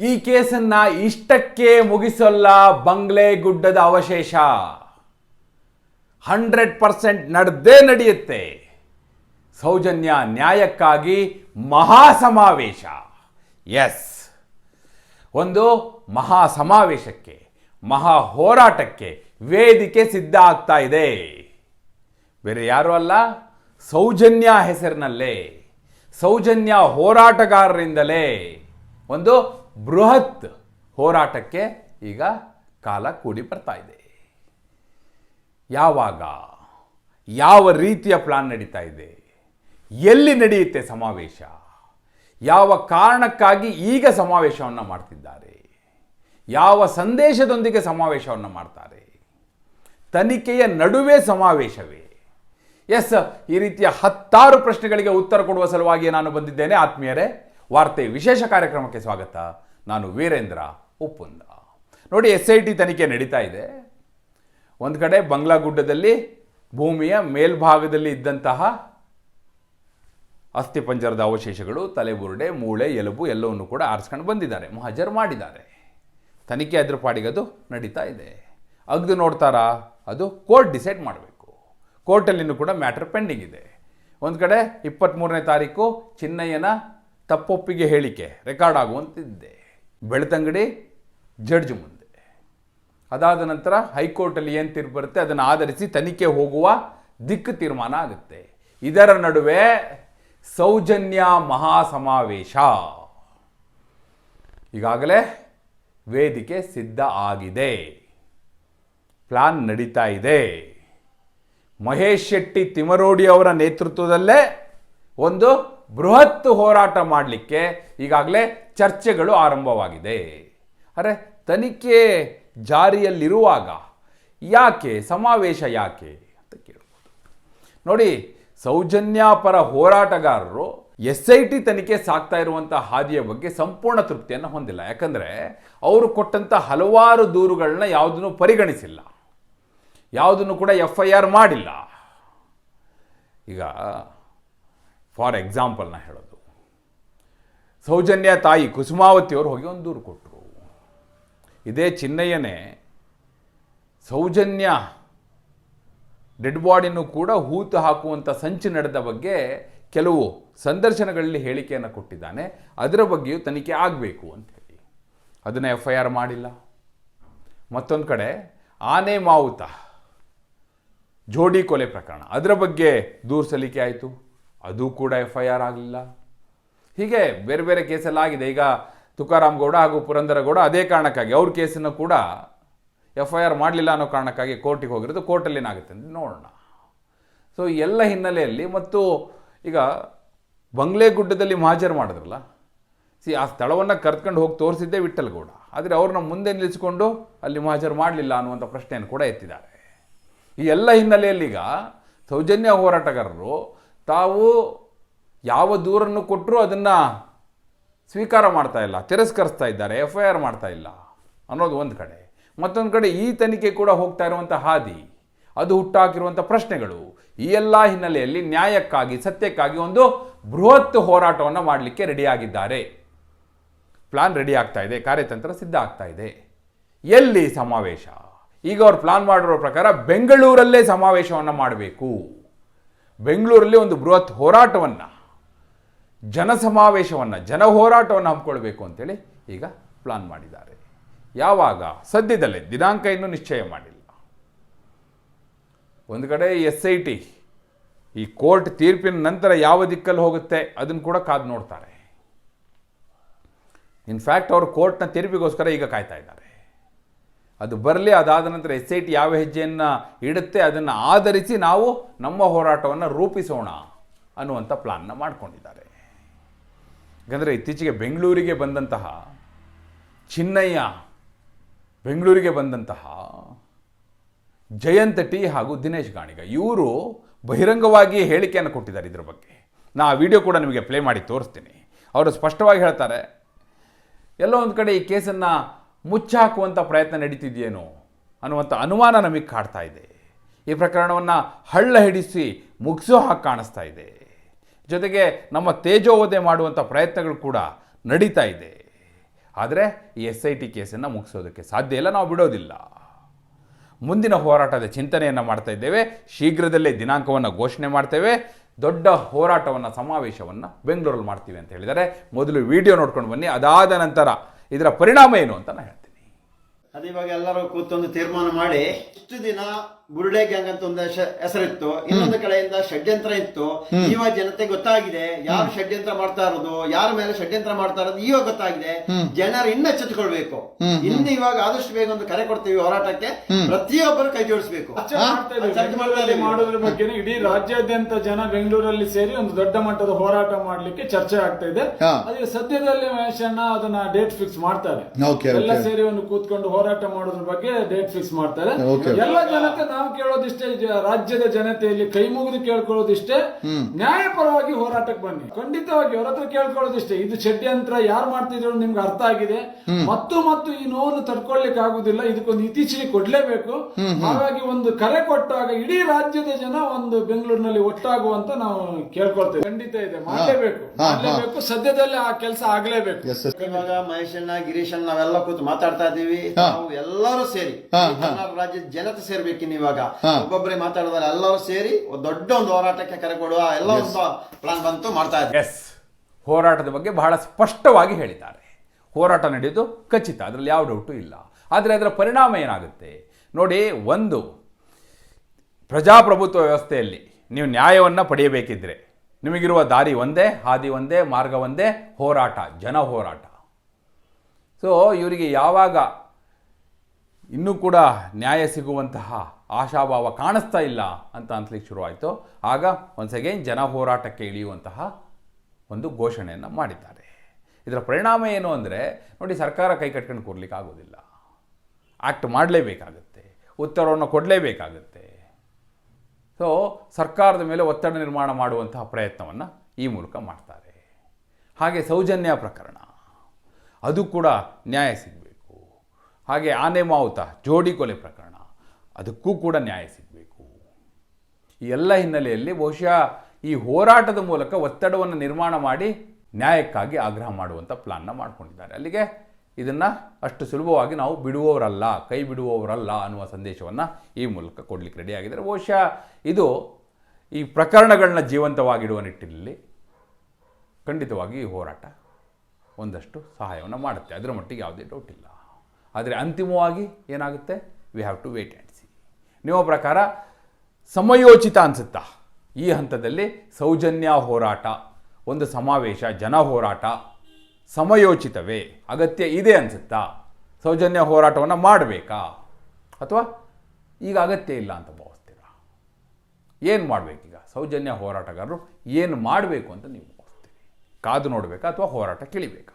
ಈ ಕೇಸನ್ನ ಇಷ್ಟಕ್ಕೆ ಮುಗಿಸಲ್ಲ ಬಂಗ್ಲೆ ಗುಡ್ಡದ ಅವಶೇಷ. ಹಂಡ್ರೆಡ್ ಪರ್ಸೆಂಟ್ ನಡೆದೇ ನಡೆಯುತ್ತೆ. ಸೌಜನ್ಯ ನ್ಯಾಯಕ್ಕಾಗಿ ಮಹಾಸಮಾವೇಶ. ಎಸ್. ಒಂದು ಮಹಾ ಸಮಾವೇಶಕ್ಕೆ ಮಹಾ ಹೋರಾಟಕ್ಕೆ ವೇದಿಕೆ ಸಿದ್ಧ ಆಗ್ತಾ ಇದೆ. ಬೇರೆ ಯಾರು ಅಲ್ಲ, ಸೌಜನ್ಯ ಹೆಸರಿನಲ್ಲೇ, ಸೌಜನ್ಯ ಹೋರಾಟಗಾರರಿಂದಲೇ ಒಂದು ಬೃಹತ್ ಹೋರಾಟಕ್ಕೆ ಈಗ ಕಾಲ ಕೂಡಿ ಬರ್ತಾ ಇದೆ. ಯಾವಾಗ? ಯಾವ ರೀತಿಯ ಪ್ಲಾನ್ ನಡೀತಾ ಇದೆ? ಎಲ್ಲಿ ನಡೆಯುತ್ತೆ ಸಮಾವೇಶ? ಯಾವ ಕಾರಣಕ್ಕಾಗಿ ಈಗ ಸಮಾವೇಶವನ್ನು ಮಾಡ್ತಿದ್ದಾರೆ? ಯಾವ ಸಂದೇಶದೊಂದಿಗೆ ಸಮಾವೇಶವನ್ನು ಮಾಡ್ತಾರೆ? ತನಿಖೆಯ ನಡುವೆ ಸಮಾವೇಶವೇ? ಎಸ್ ಈ ರೀತಿಯ ಹತ್ತಾರು ಪ್ರಶ್ನೆಗಳಿಗೆ ಉತ್ತರ ಕೊಡುವ ಸಲುವಾಗಿ ನಾನು ಬಂದಿದ್ದೇನೆ. ಆತ್ಮೀಯರೇ, ವಾರ್ತೆ ವಿಶೇಷ ಕಾರ್ಯಕ್ರಮಕ್ಕೆ ಸ್ವಾಗತ. ನಾನು ವೀರೇಂದ್ರ ಉಪ್ಪುಂದ ನೋಡಿ ಎಸ್ ಐ ಟಿ ತನಿಖೆ ನಡೀತಾ ಇದೆ. ಒಂದು ಕಡೆ ಬಂಗ್ಲಾಗುಡ್ಡದಲ್ಲಿ ಭೂಮಿಯ ಮೇಲ್ಭಾಗದಲ್ಲಿ ಇದ್ದಂತಹ ಅಸ್ಥಿಪಂಜರದ ಅವಶೇಷಗಳು ತಲೆಬುರುಡೆ ಮೂಳೆ, ಎಲುಬು ಎಲ್ಲವನ್ನು ಕೂಡ ಆರಿಸ್ಕೊಂಡು ಬಂದಿದ್ದಾರೆ, ಮಹಜರ್ ಮಾಡಿದ್ದಾರೆ. ತನಿಖೆ ಅದ್ರ ಪಾಡಿಗೆ ಅದು ನಡೀತಾ ಇದೆ. ಅಗ್ದು ನೋಡ್ತಾರಾ? ಅದು ಕೋರ್ಟ್ ಡಿಸೈಡ್ ಮಾಡಬೇಕು. ಕೋರ್ಟಲ್ಲಿನೂ ಕೂಡ ಮ್ಯಾಟರ್ ಪೆಂಡಿಂಗ್ ಇದೆ. ಒಂದು ಕಡೆ ಇಪ್ಪತ್ತ್ಮೂರನೇ ತಾರೀಕು ಚಿನ್ನಯ್ಯನ ತಪ್ಪೊಪ್ಪಿಗೆ ಹೇಳಿಕೆ ರೆಕಾರ್ಡ್ ಆಗುವಂತಿದೆ ಬೆಳ್ತಂಗಡಿ ಜಡ್ಜ್ ಮುಂದೆ. ಅದಾದ ನಂತರ ಹೈಕೋರ್ಟಲ್ಲಿ ಏನು ತೀರ್ಪು ಬರುತ್ತೆ? ಅದನ್ನು ಆಧರಿಸಿ ತನಿಖೆ ಹೋಗುವ ದಿಕ್ಕು ತೀರ್ಮಾನ ಆಗುತ್ತೆ. ಇದರ ನಡುವೆ ಸೌಜನ್ಯ ಮಹಾಸಮಾವೇಶ. ಈಗಾಗಲೇ ವೇದಿಕೆ ಸಿದ್ಧ ಆಗಿದೆ. ಪ್ಲಾನ್ ನಡೀತಾ ಇದೆ. ಮಹೇಶ್ ಶೆಟ್ಟಿ ತಿಮರೋಡಿ ಅವರ ನೇತೃತ್ವದಲ್ಲೇ ಒಂದು ಬೃಹತ್ ಹೋರಾಟ ಮಾಡಲಿಕ್ಕೆ ಈಗಾಗಲೇ ಚರ್ಚೆಗಳು ಆರಂಭವಾಗಿದೆ. ಅರೆ, ತನಿಖೆ ಜಾರಿಯಲ್ಲಿರುವಾಗ ಯಾಕೆ, ಸಮಾವೇಶ ಯಾಕೆ ಅಂತ ಕೇಳ್ಬೋದು. ನೋಡಿ ಸೌಜನ್ಯ ಪರ ಹೋರಾಟಗಾರರು ಎಸ್ ಐ ಟಿ ತನಿಖೆ ಸಾಕ್ತಾ ಇರುವಂಥ ಹಾದಿಯ ಬಗ್ಗೆ ಸಂಪೂರ್ಣ ತೃಪ್ತಿಯನ್ನು ಹೊಂದಿಲ್ಲ. ಯಾಕಂದರೆ, ಅವರು ಕೊಟ್ಟಂಥ ಹಲವಾರು ದೂರುಗಳನ್ನ ಯಾವುದನ್ನು ಪರಿಗಣಿಸಿಲ್ಲ. ಯಾವುದನ್ನು ಕೂಡ ಎಫ್ ಐ ಆರ್ ಮಾಡಿಲ್ಲ. ಈಗ ಫಾರ್ ಎಕ್ಸಾಂಪಲ್ನ ಹೇಳೋದು. ಸೌಜನ್ಯ ತಾಯಿ ಕುಸುಮಾವತಿ ಅವರು ಹೋಗಿ ಒಂದು ದೂರು ಕೊಟ್ಟರು ಇದೇ ಚಿನ್ನಯ್ಯನೇ ಸೌಜನ್ಯ ಡೆಡ್ ಬಾಡಿನೂ ಕೂಡ ಹೂತು ಹಾಕುವಂಥ ಸಂಚು ನಡೆದ ಬಗ್ಗೆ ಕೆಲವು ಸಂದರ್ಶನಗಳಲ್ಲಿ ಹೇಳಿಕೆಯನ್ನು ಕೊಟ್ಟಿದ್ದಾನೆ. ಅದರ ಬಗ್ಗೆಯೂ ತನಿಖೆ ಆಗಬೇಕು ಅಂತೇಳಿ ಅದನ್ನು ಎಫ್ ಐ ಆರ್ ಮಾಡಿಲ್ಲ. ಮತ್ತೊಂದು ಕಡೆ ಆನೆ ಮಾವುತ ಜೋಡಿ ಕೊಲೆ ಪ್ರಕರಣ. ಅದರ ಬಗ್ಗೆ ದೂರು ಸಲ್ಲಿಕೆ ಆಯಿತು. ಅದು ಕೂಡ ಎಫ್ ಐ ಆರ್ ಆಗಲಿಲ್ಲ. ಹೀಗೆ ಬೇರೆ ಬೇರೆ ಕೇಸೆಲ್ಲ ಆಗಿದೆ ಈಗ ತುಕಾರಾಮ್ ಗೌಡ ಹಾಗೂ ಪುರಂದರ ಗೌಡ ಅದೇ ಕಾರಣಕ್ಕಾಗಿ ಅವ್ರ ಕೇಸನ್ನು ಕೂಡ ಎಫ್ ಐ ಆರ್ ಮಾಡಲಿಲ್ಲ ಅನ್ನೋ ಕಾರಣಕ್ಕಾಗಿ ಕೋರ್ಟಿಗೆ ಹೋಗಿರೋದು. ಕೋರ್ಟಲ್ಲಿ ಏನಾಗುತ್ತೆ ಅಂತ ನೋಡೋಣ. ಸೊ ಎಲ್ಲ ಹಿನ್ನೆಲೆಯಲ್ಲಿ ಮತ್ತು ಈಗ ಬಂಗ್ಲೆಗುಡ್ಡದಲ್ಲಿ ಮಹಾಜರ್ ಮಾಡಿದ್ರಲ್ಲ? ಸಿ ಆ ಸ್ಥಳವನ್ನು ಕರ್ಕೊಂಡು ಹೋಗಿ ತೋರಿಸಿದ್ದೇ ವಿಠಲ್ಗೌಡ ಆದರೆ ಅವ್ರನ್ನ ಮುಂದೆ ನಿಲ್ಲಿಸಿಕೊಂಡು ಅಲ್ಲಿ ಮಹಾಜರ್ ಮಾಡಲಿಲ್ಲ ಅನ್ನುವಂಥ ಪ್ರಶ್ನೆಯನ್ನು ಕೂಡ ಎತ್ತಿದ್ದಾರೆ. ಈ ಎಲ್ಲ ಹಿನ್ನೆಲೆಯಲ್ಲಿ ಈಗ ಸೌಜನ್ಯ ಹೋರಾಟಗಾರರು ತಾವು ಯಾವ ದೂರನ್ನು ಕೊಟ್ಟರೂ ಅದನ್ನು ಸ್ವೀಕಾರ ಮಾಡ್ತಾ ಇಲ್ಲ, ತಿರಸ್ಕರಿಸ್ತಾ ಇದ್ದಾರೆ ಎಫ್ ಐ ಆರ್ ಮಾಡ್ತಾ ಇಲ್ಲ ಅನ್ನೋದು ಒಂದು ಕಡೆ. ಮತ್ತೊಂದು ಕಡೆ ಈ ತನಿಖೆ ಕೂಡ ಹೋಗ್ತಾ ಇರುವಂಥ ಹಾದಿ, ಅದು ಹುಟ್ಟಾಕಿರುವಂಥ ಪ್ರಶ್ನೆಗಳು. ಈ ಎಲ್ಲ ಹಿನ್ನೆಲೆಯಲ್ಲಿ ನ್ಯಾಯಕ್ಕಾಗಿ, ಸತ್ಯಕ್ಕಾಗಿ ಒಂದು ಬೃಹತ್ ಹೋರಾಟವನ್ನು ಮಾಡಲಿಕ್ಕೆ ರೆಡಿಯಾಗಿದ್ದಾರೆ ಪ್ಲಾನ್ ರೆಡಿ ಆಗ್ತಾ ಇದೆ, ಕಾರ್ಯತಂತ್ರ ಸಿದ್ಧ ಆಗ್ತಾ ಇದೆ. ಎಲ್ಲಿ ಸಮಾವೇಶ? ಈಗ ಅವ್ರು ಪ್ಲಾನ್ ಮಾಡಿರೋ ಪ್ರಕಾರ ಬೆಂಗಳೂರಲ್ಲೇ ಸಮಾವೇಶವನ್ನು ಮಾಡಬೇಕು. ಬೆಂಗಳೂರಲ್ಲಿ ಒಂದು ಬೃಹತ್ ಹೋರಾಟವನ್ನು ಜನ ಸಮಾವೇಶವನ್ನು ಜನ ಹೋರಾಟವನ್ನು ಹಮ್ಮಿಕೊಳ್ಬೇಕು ಅಂತೇಳಿ ಈಗ ಪ್ಲಾನ್ ಮಾಡಿದ್ದಾರೆ. ಯಾವಾಗ? ಸದ್ಯದಲ್ಲೇ. ದಿನಾಂಕ ಇನ್ನೂ ನಿಶ್ಚಯ ಮಾಡಿಲ್ಲ. ಒಂದು ಕಡೆ ಎಸ್ ಐ ಟಿ, ಈ ಕೋರ್ಟ್ ತೀರ್ಪಿನ ನಂತರ ಯಾವ ದಿಕ್ಕಲ್ಲಿ ಹೋಗುತ್ತೆ ಅದನ್ನು ಕೂಡ ಕಾದು ನೋಡ್ತಾರೆ. ಇನ್ಫ್ಯಾಕ್ಟ್ ಅವರು ಕೋರ್ಟ್ನ ತೀರ್ಪಿಗೋಸ್ಕರ ಈಗ ಕಾಯ್ತಾ ಇದ್ದಾರೆ. ಅದು ಬರಲಿ, ಅದಾದ ನಂತರ ಎಸ್ ಐ ಟಿ ಯಾವ ಹೆಜ್ಜೆಯನ್ನು ಇಡುತ್ತೆ, ಅದನ್ನು ಆಧರಿಸಿ ನಾವು ನಮ್ಮ ಹೋರಾಟವನ್ನು ರೂಪಿಸೋಣ ಅನ್ನುವಂಥ ಪ್ಲಾನ್ನ ಮಾಡಿಕೊಂಡಿದ್ದಾರೆ. ಯಾಕಂದರೆ ಇತ್ತೀಚೆಗೆ ಬೆಂಗಳೂರಿಗೆ ಬಂದಂತಹ, ಚಿನ್ನಯ್ಯ ಬೆಂಗಳೂರಿಗೆ ಬಂದಂತಹ ಜಯಂತ ಟಿ ಹಾಗೂ ದಿನೇಶ್ ಗಾಣಿಗ, ಇವರು ಬಹಿರಂಗವಾಗಿ ಹೇಳಿಕೆಯನ್ನು ಕೊಟ್ಟಿದ್ದಾರೆ ಇದರ ಬಗ್ಗೆ. ನಾ ವಿಡಿಯೋ ಕೂಡ ನಿಮಗೆ ಪ್ಲೇ ಮಾಡಿ ತೋರಿಸ್ತೀನಿ. ಅವರು ಸ್ಪಷ್ಟವಾಗಿ ಹೇಳ್ತಾರೆ, ಎಲ್ಲೋ ಒಂದು ಕಡೆ ಈ ಕೇಸನ್ನು ಮುಚ್ಚಾಕುವಂಥ ಪ್ರಯತ್ನ ನಡೀತಿದೆಯೇನೋ ಅನ್ನುವಂಥ ಅನುಮಾನ ನಮಗೆ ಕಾಡ್ತಾ ಇದೆ. ಈ ಪ್ರಕರಣವನ್ನು ಹಳ್ಳ ಹಿಡಿಸಿ ಮುಗಿಸೋ ಹಾಗೆ ಕಾಣಿಸ್ತಾ ಇದೆ. ಜೊತೆಗೆ ನಮ್ಮ ತೇಜೋವಧೆ ಮಾಡುವಂಥ ಪ್ರಯತ್ನಗಳು ಕೂಡ ನಡೀತಾ ಇದೆ. ಆದರೆ ಈ ಎಸ್ ಐ ಟಿ ಕೇಸನ್ನು ಮುಗಿಸೋದಕ್ಕೆ ಸಾಧ್ಯ ಇಲ್ಲ, ನಾವು ಬಿಡೋದಿಲ್ಲ. ಮುಂದಿನ ಹೋರಾಟದ ಚಿಂತನೆಯನ್ನು ಮಾಡ್ತಾ ಇದ್ದೇವೆ. ಶೀಘ್ರದಲ್ಲೇ ದಿನಾಂಕವನ್ನು ಘೋಷಣೆ ಮಾಡ್ತೇವೆ. ದೊಡ್ಡ ಹೋರಾಟವನ್ನು, ಸಮಾವೇಶವನ್ನು ಬೆಂಗಳೂರಲ್ಲಿ ಮಾಡ್ತೀವಿ ಅಂತ ಹೇಳಿದರೆ ಮೊದಲು ವಿಡಿಯೋ ನೋಡ್ಕೊಂಡು ಬನ್ನಿ. ಅದಾದ ನಂತರ ಇದರ ಪರಿಣಾಮ ಏನು ಅಂತ ನಾನು ಅದು ಇವಾಗ ಎಲ್ಲರೂ ಕೂತೊಂದು ತೀರ್ಮಾನ ಮಾಡಿ ಇಷ್ಟು ದಿನ ಬುರುಡೆ ಗ್ಯಾಂಗ್ ಅಂತ ಒಂದು ಹೆಸ- ಹೆಸರಿತ್ತು ಇನ್ನೊಂದು ಕಡೆಯಿಂದ ಷಡ್ಯಂತ್ರ ಇತ್ತು. ಇವಾಗ ಜನತೆ ಗೊತ್ತಾಗಿದೆ ಯಾರು ಷಡ್ಯಂತ್ರ ಮಾಡ್ತಾ ಇರೋದು ಯಾರ ಮೇಲೆ ಷಡ್ಯಂತ್ರ ಮಾಡ್ತಾ ಇರೋದು ಇವಾಗ ಗೊತ್ತಾಗಿದೆ. ಜನರು ಇನ್ನ ಎಚ್ಚೆತ್ಕೊಳ್ಬೇಕು ಇನ್ನು ಇವಾಗ ಆದಷ್ಟು ಬೇಗ ಒಂದು ಕರೆ ಕೊಡ್ತೀವಿ ಹೋರಾಟಕ್ಕೆ. ಪ್ರತಿಯೊಬ್ಬರು ಕೈ ಜೋಡಿಸ್ಬೇಕು. ಚರ್ಚೆ ಮಾಡ್ತಾ ಇದ್ದೀವಿ. ಚರ್ಚೆ ಮಾಡ್ತಾ ಬೆಂಗಳೂರಲ್ಲಿ ಇದ್ದೀವಿ. ಮಾಡೋದ್ರ ಬಗ್ಗೆ ಇಡೀ ರಾಜ್ಯಾದ್ಯಂತ ಜನ ಬೆಂಗಳೂರಲ್ಲಿ ಸೇರಿ ಒಂದು ದೊಡ್ಡ ಮಟ್ಟದ ಹೋರಾಟ ಮಾಡ್ಲಿಕ್ಕೆ ಚರ್ಚೆ ಆಗ್ತಾ ಇದೆ. ಅದಕ್ಕೆ ಅದೇ ಸದ್ಯದಲ್ಲೇ ಮಹೇಶ್ ಅಣ್ಣ ಅದನ್ನ ಡೇಟ್ ಫಿಕ್ಸ್ ಮಾಡ್ತಾರೆ. Okay, ಎಲ್ಲ. ಸೇರಿ ಒಂದು ಕೂತ್ಕೊಂಡು ಹೋರಾಟ ಮಾಡೋದ್ರ ಬಗ್ಗೆ ಡೇಟ್ ಫಿಕ್ಸ್ ಮಾಡ್ತಾರೆ. ಎಲ್ಲ ಜನಕ್ಕೆ ನಾವು ಕೇಳೋದಿಷ್ಟೇ ರಾಜ್ಯದ ಜನತೆಯಲ್ಲಿ ಕೈ ಮುಗಿದು ಕೇಳ್ಕೊಳ್ಳೋದಿಷ್ಟೇ. ನ್ಯಾಯಪರವಾಗಿ ಹೋರಾಟಕ್ಕೆ ಬನ್ನಿ. ಖಂಡಿತವಾಗಿ ಅವ್ರ ಹತ್ರ ಕೇಳ್ಕೊಳ್ಳೋದಿಷ್ಟೇ. ಇದು ಷಡ್ಯಂತ್ರ ಯಾರು ಮಾಡ್ತಿದ್ರು ನಿಮ್ಗೆ ಅರ್ಥ ಆಗಿದೆ. ಮತ್ತು ಮತ್ತು ಈ ನೋವನ್ನು ತಡ್ಕೊಳ್ಲಿಕ್ಕೆ ಆಗುದಿಲ್ಲ. ಇದಕ್ಕೊಂದು ಇತ್ತೀಚೆಗೆ ಕೊಡ್ಲೇಬೇಕು. ಹಾಗಾಗಿ ಒಂದು ಕರೆ ಕೊಟ್ಟಾಗ ಇಡೀ ರಾಜ್ಯದ ಜನ ಒಂದು ಬೆಂಗಳೂರಿನಲ್ಲಿ ಒಟ್ಟಾಗುವಂತ ನಾವು ಕೇಳ್ಕೊಳ್ತೇವೆ. ಖಂಡಿತ ಇದೆ. ಮಾಡಲೇಬೇಕು. ಮಾಡಲೇಬೇಕು. ಸದ್ಯದಲ್ಲೇ ಆ ಕೆಲಸ ಆಗ್ಲೇಬೇಕು. ಇವಾಗ ಮಹೇಶಣ್ಣ ಗಿರೀಶಣ್ಣ ನಾವೆಲ್ಲ ಕೂತು ಮಾತಾಡ್ತಾ ಇದೀವಿ. ನಾವು ಎಲ್ಲರೂ ಸೇರಿ ಕರ್ನಾಟಕ ರಾಜ್ಯದ ಜನತೆ ಸೇರ್ಬೇಕಿನ್ ಇವಾಗ. ಒಬ್ಬೊಬ್ಬರೇ ಮಾತಾಡೋದಲ್ಲ ಎಲ್ಲರೂ ಸೇರಿ ಒಂದು ದೊಡ್ಡ ಒಂದು ಹೋರಾಟಕ್ಕೆ ಕರೆ ಕೊಡುವ ಎಲ್ಲ ಒಂದು ಪ್ಲಾನ್ ಬಂತು ಮಾಡ್ತಾ ಇದ್ದಾರೆ. ಎಸ್ ಹೋರಾಟದ ಬಗ್ಗೆ ಬಹಳ ಸ್ಪಷ್ಟವಾಗಿ ಹೇಳಿದ್ದಾರೆ. ಹೋರಾಟ ನಡೆಯೋದು ಖಚಿತ ಅದರಲ್ಲಿ ಯಾವ ಡೌಟು ಇಲ್ಲ. ಆದರೆ ಅದರ ಪರಿಣಾಮ ಏನಾಗುತ್ತೆ? ನೋಡಿ ಒಂದು ಪ್ರಜಾಪ್ರಭುತ್ವ ವ್ಯವಸ್ಥೆಯಲ್ಲಿ ನೀವು ನ್ಯಾಯವನ್ನು ಪಡೆಯಬೇಕಿದ್ರೆ ನಿಮಗಿರುವ ದಾರಿ ಒಂದೇ ಹಾದಿ ಒಂದೇ ಮಾರ್ಗ ಒಂದೇ ಹೋರಾಟ ಜನ ಹೋರಾಟ. ಸೊ ಇವರಿಗೆ ಯಾವಾಗ ಇನ್ನೂ ಕೂಡ ನ್ಯಾಯ ಸಿಗುವಂತಹ ಆಶಾಭಾವ ಕಾಣಿಸ್ತಾ ಇಲ್ಲ ಅಂತ ಅನ್ಸ್ಲಿಕ್ಕೆ ಶುರುವಾಯಿತು. ಆಗ ಒನ್ಸ್ ಅಗೇನ್ ಜನ ಹೋರಾಟಕ್ಕೆ ಇಳಿಯುವಂತಹ ಒಂದು ಘೋಷಣೆಯನ್ನು ಮಾಡಿದ್ದಾರೆ. ಇದರ ಪರಿಣಾಮ ಏನು ಅಂದರೆ, ನೋಡಿ ಸರ್ಕಾರ ಕೈ ಕಟ್ಕೊಂಡು ಕೊಡ್ಲಿಕ್ಕೆ ಆಗೋದಿಲ್ಲ. ಆ್ಯಕ್ಟ್ ಮಾಡಲೇಬೇಕಾಗತ್ತೆ. ಉತ್ತರವನ್ನು ಕೊಡಲೇಬೇಕಾಗತ್ತೆ. ಸೊ ಸರ್ಕಾರದ ಮೇಲೆ ಒತ್ತಡ ನಿರ್ಮಾಣ ಮಾಡುವಂತಹ ಪ್ರಯತ್ನವನ್ನು ಈ ಮೂಲಕ ಮಾಡ್ತಾರೆ. ಹಾಗೆ ಸೌಜನ್ಯ ಪ್ರಕರಣ. ಅದು ಕೂಡ ನ್ಯಾಯ ಸಿಗಬೇಕು ಹಾಗೆ ಆನೆ ಮಾವುತ, ಜೋಡಿ ಕೊಲೆ ಪ್ರಕರಣ, ಅದಕ್ಕೂ ಕೂಡ ನ್ಯಾಯ ಸಿಗಬೇಕು. ಈ ಎಲ್ಲ ಹಿನ್ನೆಲೆಯಲ್ಲಿ ಬಹುಶಃ ಈ ಹೋರಾಟದ ಮೂಲಕ ಒತ್ತಡವನ್ನು ನಿರ್ಮಾಣ ಮಾಡಿ ನ್ಯಾಯಕ್ಕಾಗಿ ಆಗ್ರಹ ಮಾಡುವಂಥ ಪ್ಲಾನ್ನ ಮಾಡಿಕೊಂಡಿದ್ದಾರೆ. ಅಲ್ಲಿಗೆ ಇದನ್ನು ಅಷ್ಟು ಸುಲಭವಾಗಿ ನಾವು ಬಿಡುವವರಲ್ಲ, ಕೈ ಬಿಡುವವರಲ್ಲ ಅನ್ನುವ ಸಂದೇಶವನ್ನು ಈ ಮೂಲಕ ಕೊಡಲಿಕ್ಕೆ ರೆಡಿಯಾಗಿದ್ದಾರೆ ಬಹುಶಃ ಇದು ಈ ಪ್ರಕರಣಗಳನ್ನ ಜೀವಂತವಾಗಿಡುವ ನಿಟ್ಟಿನಲ್ಲಿ ಖಂಡಿತವಾಗಿ ಈ ಹೋರಾಟ ಒಂದಷ್ಟು ಸಹಾಯವನ್ನು ಮಾಡುತ್ತೆ. ಅದರ ಮಟ್ಟಿಗೆ ಯಾವುದೇ ಡೌಟ್ ಇಲ್ಲ. ಆದರೆ ಅಂತಿಮವಾಗಿ ಏನಾಗುತ್ತೆ? We have to wait and see ನಿಮ್ಮ ಪ್ರಕಾರ ಸಮಯೋಚಿತ ಅನಿಸುತ್ತಾ? ಈ ಹಂತದಲ್ಲಿ ಸೌಜನ್ಯ ಹೋರಾಟ, ಒಂದು ಸಮಾವೇಶ, ಜನ ಹೋರಾಟ ಸಮಯೋಚಿತವೇ? ಅಗತ್ಯ ಇದೆ ಅನಿಸುತ್ತಾ? ಸೌಜನ್ಯ ಹೋರಾಟವನ್ನು ಮಾಡಬೇಕಾ? ಅಥವಾ ಈಗ ಅಗತ್ಯ ಇಲ್ಲ ಅಂತ ಭಾವಿಸ್ತೀರಾ? ಏನು ಮಾಡಬೇಕೀಗ ಸೌಜನ್ಯ ಹೋರಾಟಗಾರರು ಏನು ಮಾಡಬೇಕು ಅಂತ ನೀವು ಭಾವಿಸ್ತೀರಿ? ಕಾದು ನೋಡಬೇಕಾ ಅಥವಾ ಹೋರಾಟ ಕೇಳಿಬೇಕಾ?